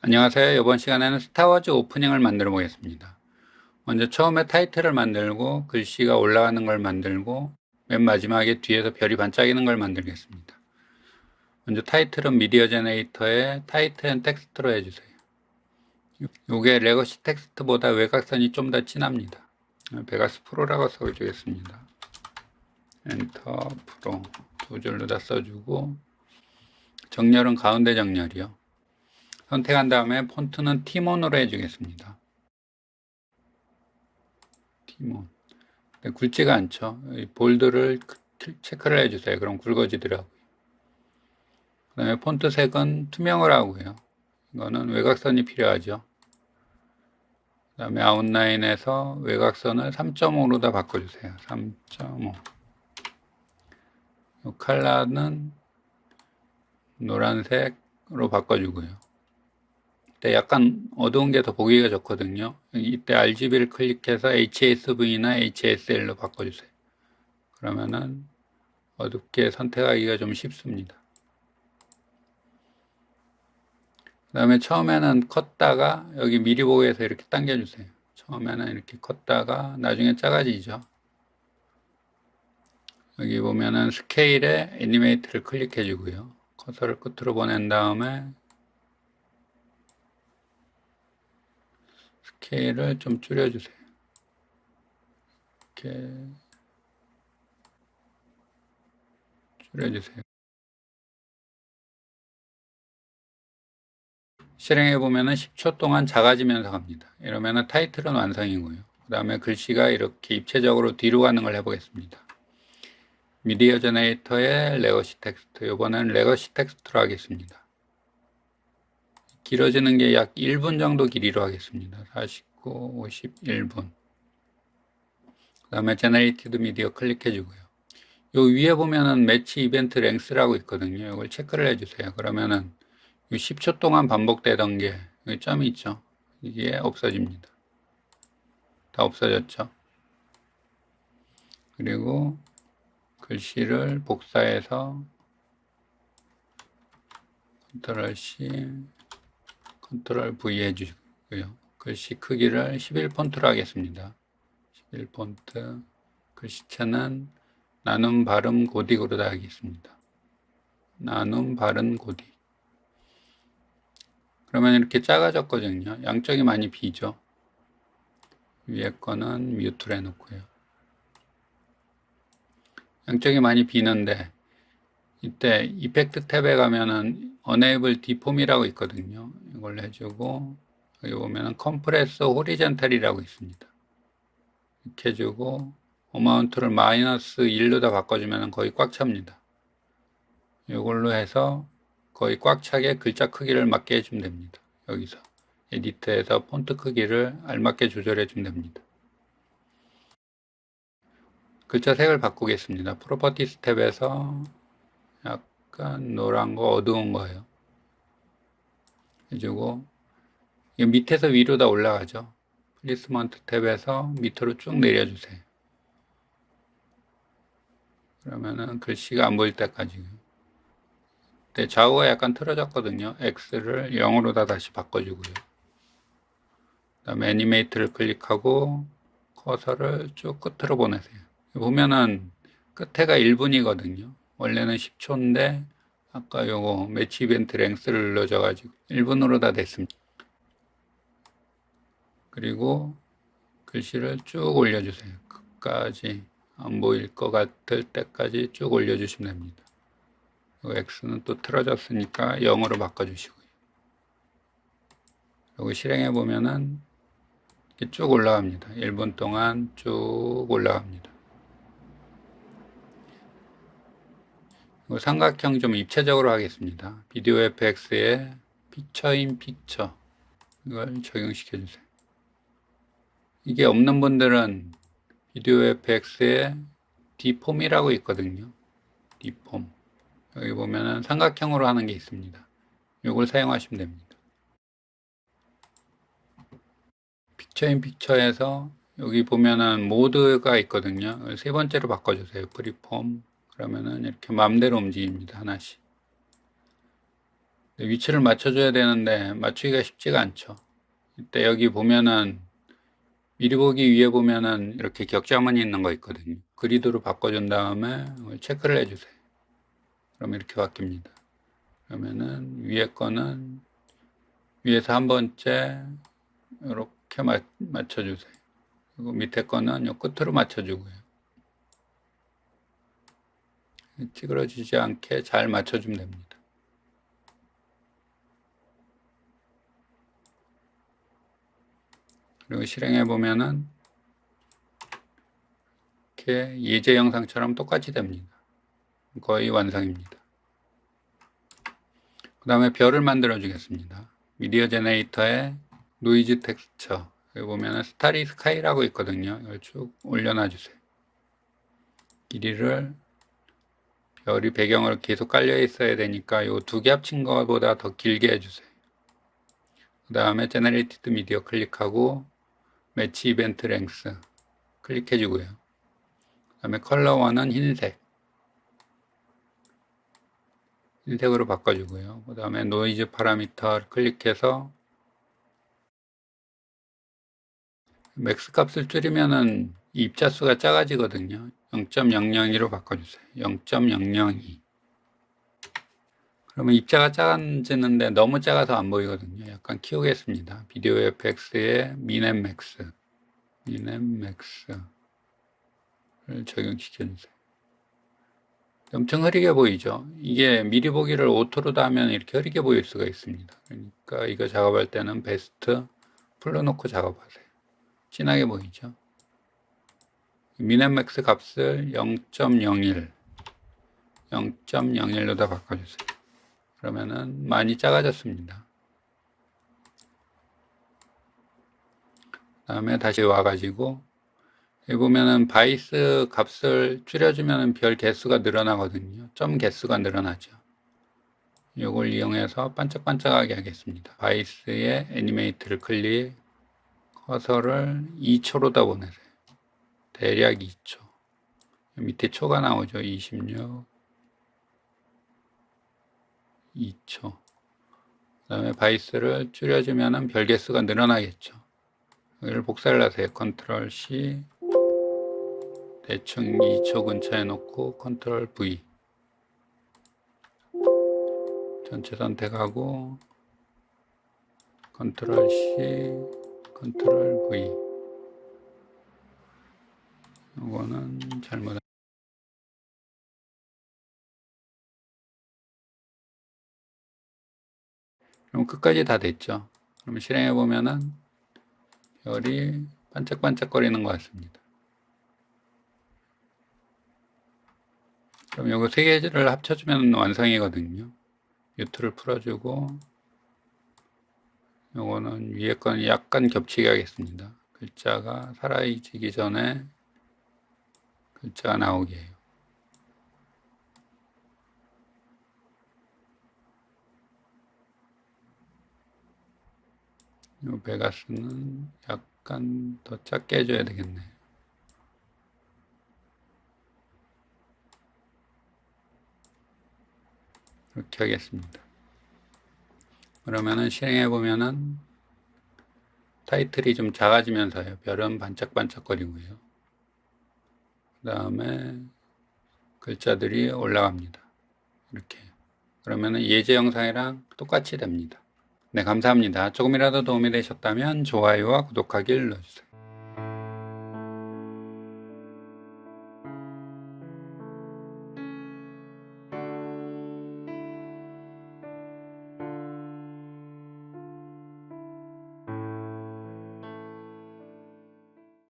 안녕하세요. 이번 시간에는 스타워즈 오프닝을 만들어 보겠습니다. 먼저 처음에 타이틀을 만들고 글씨가 올라가는 걸 만들고 맨 마지막에 뒤에서 별이 반짝이는 걸 만들겠습니다. 먼저 타이틀은 미디어 제네이터에 타이틀 텍스트로 해주세요. 요게 레거시 텍스트보다 외곽선이 좀 더 진합니다. 베가스 프로라고 써주겠습니다. 엔터 프로 두 줄로 다 써주고 정렬은 가운데 정렬이요. 선택한 다음에 폰트는 티몬으로 해주겠습니다. 티몬. 굵지가 않죠. 이 볼드를 체크를 해주세요. 그럼 굵어지더라고요. 그 다음에 폰트 색은 투명을 하고요. 이거는 외곽선이 필요하죠. 그 다음에 아웃라인에서 외곽선을 3.5로 다 바꿔주세요. 3.5. 이 컬러는 노란색으로 바꿔주고요. 이때 약간 어두운 게 더 보기가 좋거든요. 이때 RGB를 클릭해서 HSV나 HSL로 바꿔주세요. 그러면은 어둡게 선택하기가 좀 쉽습니다. 그 다음에 처음에는 컸다가 여기 미리 보기에서 이렇게 당겨주세요. 처음에는 이렇게 컸다가 나중에 작아지죠. 여기 보면은 스케일에 애니메이트를 클릭해 주고요. 커서를 끝으로 보낸 다음에 스케일을 좀 줄여주세요. 이렇게 줄여주세요. 실행해 보면은 10초 동안 작아지면서 갑니다. 이러면은 타이틀은 완성이고요. 그 다음에 글씨가 이렇게 입체적으로 뒤로 가는 걸 해보겠습니다. 미디어 제네이터의 레거시 텍스트. 이번엔 레거시 텍스트로 하겠습니다. 길어지는 게 약 1분 정도 길이로 하겠습니다. 49, 51분. 그 다음에 제너레이티드 미디어 클릭해 주고요. 요 위에 보면은 매치 이벤트 랭스라고 있거든요. 이걸 체크를 해주세요. 그러면은 10초 동안 반복되던 게 여기 점이 있죠. 이게 없어집니다. 다 없어졌죠. 그리고 글씨를 복사해서 컨트롤 C 컨트롤 V 해주시고요. 글씨 크기를 11폰트로 하겠습니다. 11폰트 글씨체는 나눔 발음 고딕으로 다 하겠습니다. 나눔 발음 고딕 그러면 이렇게 작아졌거든요. 양쪽이 많이 비죠. 위에 거는 뮤트로 해놓고요. 양쪽이 많이 비는데 이때 이펙트 탭에 가면은 Enable Deform이라고 있거든요. 이걸 해주고 여기 보면은 컴프레스 호리젠탈이라고 있습니다. 이렇게 해주고 어마운트를 마이너스 1로 다 바꿔주면 거의 꽉 찹니다. 이걸로 해서 거의 꽉 차게 글자 크기를 맞게 해주면 됩니다. 여기서 에디트에서 폰트 크기를 알맞게 조절해 주면 됩니다. 글자 색을 바꾸겠습니다. 프로퍼티스 탭에서 약간 노란 거 어두운 거예요. 해주고 이 밑에서 위로 다 올라가죠. 플리스먼트 탭에서 밑으로 쭉 내려주세요. 그러면은 글씨가 안 보일 때까지. 네, 좌우가 약간 틀어졌거든요. X를 0으로 다 다시 바꿔주고요. 그 다음에 애니메이트를 클릭하고 커서를 쭉 끝으로 보내세요. 보면은 끝에가 1분이거든요. 원래는 10초인데 아까 요거 매치 이벤트 랭스를 눌러줘가지고 1분으로 다 됐습니다. 그리고 글씨를 쭉 올려주세요. 끝까지 안 보일 것 같을 때까지 쭉 올려주시면 됩니다. X는 또 틀어졌으니까 0으로 바꿔주시고요. 여기 실행해 보면은 쭉 올라갑니다. 1분 동안 쭉 올라갑니다. 삼각형 좀 입체적으로 하겠습니다. 비디오 FX에 피처인 피처 이걸 적용시켜 주세요. 이게 없는 분들은 비디오 FX에 디폼이라고 있거든요. 디폼 여기 보면은 삼각형으로 하는 게 있습니다. 이걸 사용하시면 됩니다. 픽처인 픽처에서 여기 보면은 모드가 있거든요. 세 번째로 바꿔주세요. 프리폼 그러면은 이렇게 마음대로 움직입니다. 하나씩. 위치를 맞춰줘야 되는데 맞추기가 쉽지가 않죠. 이때 여기 보면은 미리 보기 위에 보면은 이렇게 격자문이 있는 거 있거든요. 그리드로 바꿔준 다음에 이걸 체크를 해주세요. 그럼 이렇게 바뀝니다. 그러면은 위에 거는 위에서 한 번째 이렇게 맞, 맞춰주세요. 그리고 밑에 거는 요 끝으로 맞춰주고요. 찌그러지지 않게 잘 맞춰주면 됩니다. 그리고 실행해 보면은 이렇게 예제 영상처럼 똑같이 됩니다. 거의 완성입니다. 그 다음에 별을 만들어 주겠습니다. 미디어 제네이터에 노이즈 텍스처 여기 보면은 스타리 스카이라고 있거든요. 이걸 쭉 올려놔 주세요. 길이를 별이 배경으로 계속 깔려 있어야 되니까 이 두 개 합친 것보다 더 길게 해주세요. 그 다음에 제너레이티드 미디어 클릭하고 매치 이벤트 랭스 클릭해 주고요. 그 다음에 컬러 원은 흰색 흰색으로 바꿔주고요. 그 다음에 노이즈 파라미터 클릭해서 맥스 값을 줄이면은 이 입자수가 작아지거든요. 0.002로 바꿔주세요. 0.002. 그러면 입자가 작아지는데 너무 작아서 안 보이거든요. 약간 키우겠습니다. 비디오 FX에 미넷맥스, 미넷맥스를 적용시켜주세요. 엄청 흐리게 보이죠? 이게 미리 보기를 오토로 하면 이렇게 흐리게 보일 수가 있습니다. 그러니까 이거 작업할 때는 베스트 풀러놓고 작업하세요. 진하게 보이죠? 미넷맥스 값을 0.01, 0.01로다 바꿔주세요. 그러면은 많이 작아졌습니다. 다음에 다시 와가지고 여기 보면은 바이스 값을 줄여주면 별 개수가 늘어나거든요. 점 개수가 늘어나죠. 이걸 이용해서 반짝반짝하게 하겠습니다. 바이스의 애니메이트를 클릭, 커서를 2초로다 보내세요. 대략 2초. 밑에 초가 나오죠. 26, 2초. 그 다음에 바이스를 줄여주면 별 개수가 늘어나겠죠. 여기를 복사를 하세요. 컨트롤 C 대충 2초 근처에 놓고 컨트롤 V 전체 선택하고 컨트롤 C 컨트롤 V 이거는 잘못 그럼 끝까지 다 됐죠. 그럼 실행해 보면은 별이 반짝반짝거리는 것 같습니다. 그럼 요거 세 개를 합쳐주면 완성이거든요. 뮤트를 풀어주고 요거는 위에 거는 약간 겹치게 하겠습니다. 글자가 사라지기 전에 글자가 나오게 해요. 요 베가스는 약간 더 작게 해줘야 되겠네. 이렇게 하겠습니다. 그러면은 실행해 보면은 타이틀이 좀 작아지면서요. 별은 반짝반짝거리고요. 그 다음에 글자들이 올라갑니다. 이렇게. 그러면은 예제 영상이랑 똑같이 됩니다. 네, 감사합니다. 조금이라도 도움이 되셨다면 좋아요와 구독하기 눌러주세요.